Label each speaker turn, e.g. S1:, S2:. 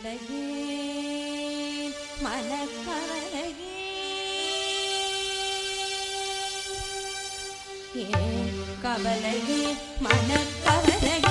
S1: കവലയേ മനക്കവലയേ കവലയേ മനക്കവലയേ